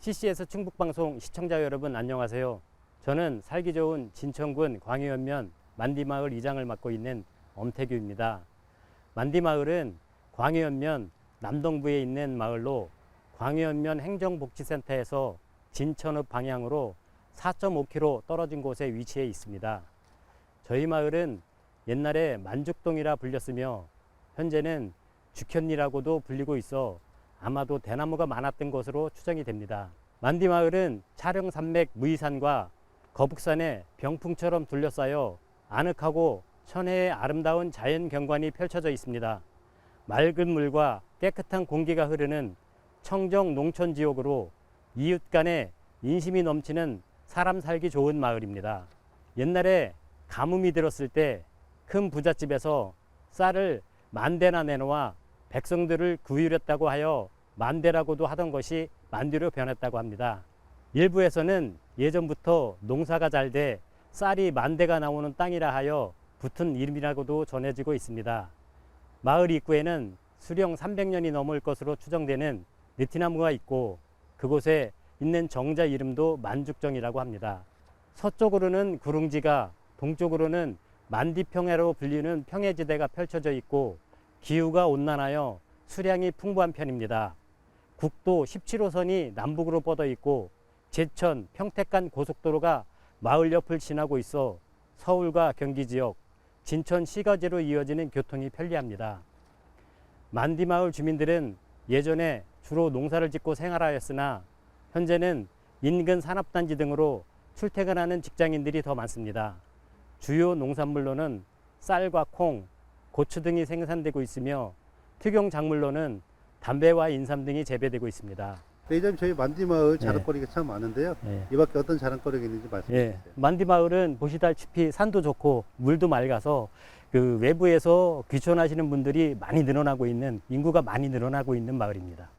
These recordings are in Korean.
CCS 충북방송 시청자 여러분 안녕하세요. 저는 살기 좋은 진천군 광해연면 만디마을 이장을 맡고 있는 엄태규입니다. 만디마을은 광해연면 남동부에 있는 마을로 광해연면 행정복지센터에서 진천읍 방향으로 4.5km 떨어진 곳에 위치해 있습니다. 저희 마을은 옛날에 만죽동이라 불렸으며 현재는 죽현리라고도 불리고 있어 아마도 대나무가 많았던 것으로 추정이 됩니다. 만디 마을은 촬영산맥 무이산과 거북산의 병풍처럼 둘러싸여 아늑하고 천혜의 아름다운 자연 경관이 펼쳐져 있습니다. 맑은 물과 깨끗한 공기가 흐르는 청정 농촌 지역으로 이웃 간에 인심이 넘치는 사람 살기 좋은 마을입니다. 옛날에 가뭄이 들었을 때 큰 부잣집에서 쌀을 만 대나 내놓아 백성들을 구휼했다고 하여 만대라고도 하던 것이 만디로 변했다고 합니다. 일부에서는 예전부터 농사가 잘 돼 쌀이 만대가 나오는 땅이라 하여 붙은 이름이라고도 전해지고 있습니다. 마을 입구에는 수령 300년이 넘을 것으로 추정되는 느티나무가 있고 그곳에 있는 정자 이름도 만죽정이라고 합니다. 서쪽으로는 구릉지가 동쪽으로는 만디평야로 불리는 평해지대가 펼쳐져 있고 기후가 온난하여 수량이 풍부한 편입니다. 국도 17호선이 남북으로 뻗어 있고 제천, 평택 간 고속도로가 마을 옆을 지나고 있어 서울과 경기 지역, 진천 시가지로 이어지는 교통이 편리합니다. 만디 마을 주민들은 예전에 주로 농사를 짓고 생활하였으나 현재는 인근 산업단지 등으로 출퇴근하는 직장인들이 더 많습니다. 주요 농산물로는 쌀과 콩, 고추 등이 생산되고 있으며 특용 작물로는 담배와 인삼 등이 재배되고 있습니다. 매점 저희 만디마을 네. 자랑거리가 참 많은데요. 예. 이 밖에 어떤 자랑거리가 있는지 말씀해 예. 주세요. 만디 마을은 보시다시피 산도 좋고 물도 맑아서 그 외부에서 귀촌하시는 분들이 많이 늘어나고 있는 인구가 많이 늘어나고 있는 마을입니다.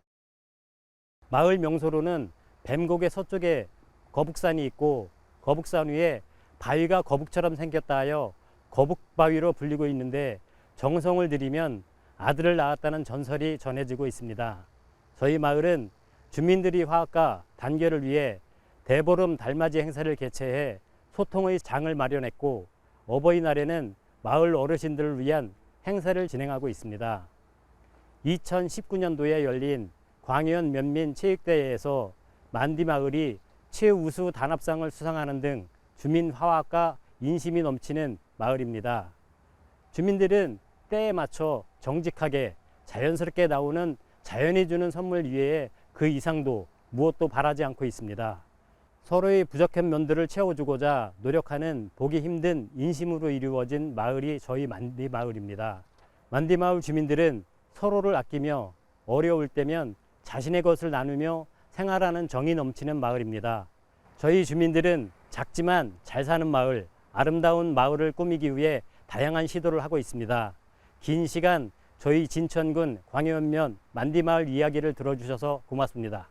마을 명소로는 뱀곡의 서쪽에 거북산이 있고 거북산 위에 바위가 거북처럼 생겼다 하여 거북바위로 불리고 있는데 정성을 들이면 아들을 낳았다는 전설이 전해지고 있습니다. 저희 마을은 주민들이 화합과 단결을 위해 대보름 달맞이 행사를 개최해 소통의 장을 마련했고 어버이날에는 마을 어르신들을 위한 행사를 진행하고 있습니다. 2019년도에 열린 광해연 면민 체육대회에서 만디 마을이 최우수 단합상을 수상하는 등 주민 화합과 인심이 넘치는 마을입니다. 주민들은 때에 맞춰 정직하게 자연스럽게 나오는 자연이 주는 선물 이외에 그 이상도 무엇도 바라지 않고 있습니다. 서로의 부족한 면들을 채워주고자 노력하는 보기 힘든 인심으로 이루어진 마을이 저희 만디 마을입니다. 만디 마을 주민들은 서로를 아끼며 어려울 때면 자신의 것을 나누며 생활하는 정이 넘치는 마을입니다. 저희 주민들은 작지만 잘 사는 마을, 아름다운 마을을 꾸미기 위해 다양한 시도를 하고 있습니다. 긴 시간 저희 진천군 광해연면 만디마을 이야기를 들어주셔서 고맙습니다.